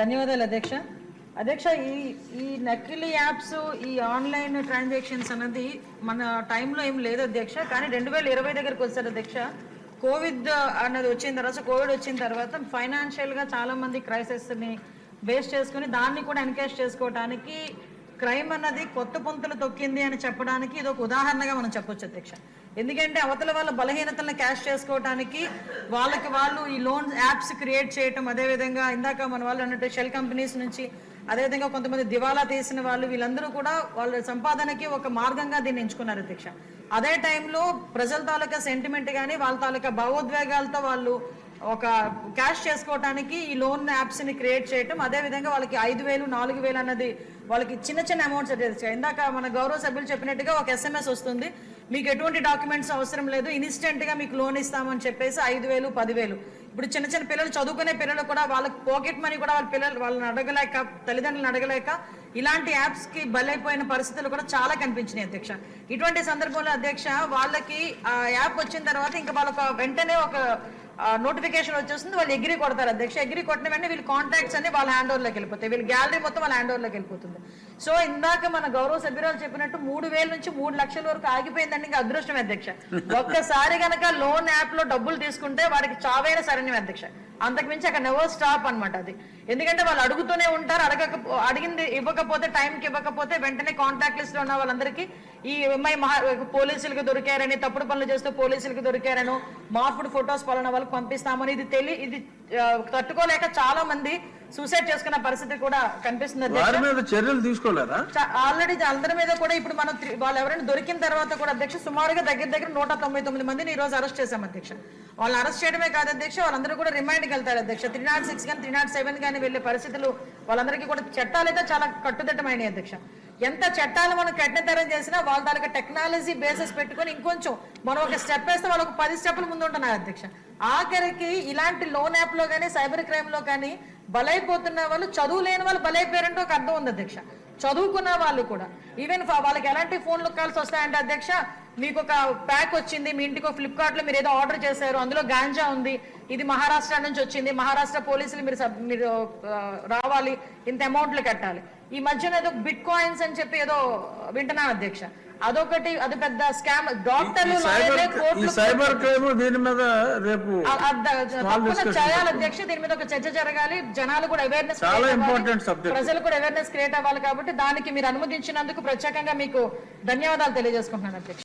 ధన్యవాదాలు అధ్యక్ష. అధ్యక్ష ఈ ఈ నకిలీ యాప్స్ ఈ ఆన్లైన్ ట్రాన్సాక్షన్స్ అన్నది మన టైంలో ఏం లేదు అధ్యక్ష. కానీ రెండు వేల ఇరవై దగ్గరకు వచ్చారు అధ్యక్ష. కోవిడ్ అన్నది వచ్చిన తర్వాత కోవిడ్ వచ్చిన తర్వాత ఫైనాన్షియల్గా చాలామంది క్రైసిస్ని బేస్ చేసుకుని దాన్ని కూడా ఎన్కేజ్ చేసుకోవడానికి క్రైమ్ అన్నది కొత్త పొంతులు తొక్కింది అని చెప్పడానికి ఇది ఒక ఉదాహరణగా మనం చెప్పొచ్చు అధ్యక్ష. ఎందుకంటే అవతల వాళ్ళ బలహీనతలను క్యాష్ చేసుకోవడానికి వాళ్ళకి వాళ్ళు ఈ లోన్ యాప్స్ క్రియేట్ చేయటం అదేవిధంగా ఇందాక మన వాళ్ళు అన్నట్టు షెల్ కంపెనీస్ నుంచి అదేవిధంగా కొంతమంది దివాలా తీసిన వాళ్ళు వీళ్ళందరూ కూడా వాళ్ళ సంపాదనకి ఒక మార్గంగా దీన్ని ఎంచుకున్నారు అధ్యక్ష. అదే టైంలో ప్రజల తాలూకా సెంటిమెంట్ కానీ వాళ్ళ తాలూకా భావోద్వేగాలతో వాళ్ళు ఒక క్యాష్ చేసుకోవడానికి ఈ లోన్ యాప్స్ని క్రియేట్ చేయటం అదే విధంగా వాళ్ళకి ఐదు వేలు నాలుగు వేలు అన్నది వాళ్ళకి చిన్న చిన్న అమౌంట్స్ అయితే ఇందాక మన గౌరవ సభ్యులు చెప్పినట్టుగా ఒక ఎస్ఎంఎస్ వస్తుంది. మీకు ఎటువంటి డాక్యుమెంట్స్ అవసరం లేదు. ఇన్స్టెంట్గా మీకు లోన్ ఇస్తామని చెప్పేసి ఐదు వేలు పదివేలు. ఇప్పుడు చిన్న చిన్న పిల్లలు చదువుకునే పిల్లలు కూడా వాళ్ళకి పాకెట్ మనీ కూడా వాళ్ళ పిల్లలు వాళ్ళని అడగలేక తల్లిదండ్రులను అడగలేక ఇలాంటి యాప్స్కి బలైపోయిన పరిస్థితులు కూడా చాలా కనిపించినాయి అధ్యక్ష. ఇటువంటి సందర్భంలో అధ్యక్ష వాళ్ళకి ఆ యాప్ వచ్చిన తర్వాత ఇంకా వాళ్ళకి వెంటనే ఒక నోటిఫికేషన్ వచ్చేస్తుంది వాళ్ళు ఎగ్రీ కొడతారు అధ్యక్ష. ఎగ్రీ కొట్టిన వెంటనే వీళ్ళు కాంటాక్ట్స్ అన్ని వాళ్ళ హ్యాండ్ ఓవర్లోకి వెళ్ళిపోతాయి. వీళ్ళ గ్యాలరీ మొత్తం వాళ్ళ హ్యాండ్ ఓవర్లోకి వెళ్ళిపోతుంది. సో ఇందాక మన గౌరవ సభ్యురాలు చెప్పినట్టు మూడు వేల నుంచి మూడు లక్షల వరకు ఆగిపోయిందండి ఇంకా అదృష్టం అధ్యక్ష. ఒక్కసారి గనక లోన్ యాప్లో డబ్బులు తీసుకుంటే వాడికి చావైన సరైన అధ్యక్ష. అంతకు మించి అక్కడ నెవర్ స్టాప్ అన్నమాట అది. ఎందుకంటే వాళ్ళు అడుగుతూనే ఉంటారు అడగక అడిగింది ఇవ్వకపోతే టైంకి ఇవ్వకపోతే వెంటనే కాంటాక్ట్ లిస్ట్లో ఉన్న వాళ్ళందరికీ ఈ ఎంఐ మహా పోలీసులకు దొరికారని తప్పుడు పనులు చేస్తూ పోలీసులకు దొరికారను మార్పుడు ఫొటోస్ పలానా వాళ్ళకి పంపిస్తామని ఇది తెలి ఇది తట్టుకోలేక చాలా మంది సూసైడ్ చేసుకున్న పరిస్థితి కూడా కనిపిస్తుంది. అధ్యక్ష. వారి మీద చర్యలు తీసుకోలేదా? ఆల్రెడీ అందరి మీద కూడా ఇప్పుడు మనం వాళ్ళు ఎవరైనా దొరికిన తర్వాత కూడా అధ్యక్ష సుమారుగా దగ్గర దగ్గర నూట తొంభై తొమ్మిది మందిని ఈ రోజు అరెస్ట్ చేశాం అధ్యక్ష. వాళ్ళని అరెస్ట్ చేయడమే కాదు అధ్యక్ష వాళ్ళందరూ కూడా రిమైండ్కి వెళ్తారు అధ్యక్ష. త్రీ నాట్ సిక్స్ కానీ త్రీ నాట్ సెవెన్ కానీ వెళ్ళే పరిస్థితులు వాళ్ళందరికీ కూడా చట్టాలు అయితే చాలా కట్టుదిట్టమైనవి అధ్యక్ష. ఎంత చట్టాలు మనం కఠినతరం చేసినా వాళ్ళ దానికి టెక్నాలజీ బేసెస్ పెట్టుకొని ఇంకొంచెం మనం ఒక స్టెప్ వేస్తే వాళ్ళు ఒక పది స్టెప్లు ముందు ఉంటున్నారు అధ్యక్ష. ఆఖరికి ఇలాంటి లోన్ యాప్లో కానీ సైబర్ క్రైమ్లో కానీ బలైపోతున్న వాళ్ళు చదువు లేని వాళ్ళు బలైపోయారంటే ఒక అర్థం ఉంది అధ్యక్ష. చదువుకున్న వాళ్ళు కూడా. ఈవెన్ వాళ్ళకి ఎలాంటి ఫోన్లు కాల్స్ వస్తాయంటే అధ్యక్ష మీకు ఒక ప్యాక్ వచ్చింది మీ ఇంటికి ఫ్లిప్కార్ట్లో మీరు ఏదో ఆర్డర్ చేశారు అందులో గాంజా ఉంది ఇది మహారాష్ట్ర నుంచి వచ్చింది. మహారాష్ట్ర పోలీసులు మీరు మీరు రావాలి. ఇంత అమౌంట్లు కట్టాలి. ఈ మధ్యన ఏదో బిట్ కాయిన్స్ అని చెప్పి ఏదో వింటున్నాను అధ్యక్ష. అదొకటి అది పెద్ద స్కామ్. డాక్టర్లు సైబర్ క్రైమ్ దీని మీద రేపు చేయాలి అధ్యక్ష. దీని మీద ఒక చర్చ జరగాలి. జనాలు కూడా అవేర్నెస్ చాలా subject. ప్రజలు కూడా అవేర్నెస్ క్రియేట్ అవ్వాలి కాబట్టి దానికి మీరు అనుమతించినందుకు ప్రత్యేకంగా మీకు ధన్యవాదాలు తెలియజేసుకుంటున్నాను అధ్యక్ష.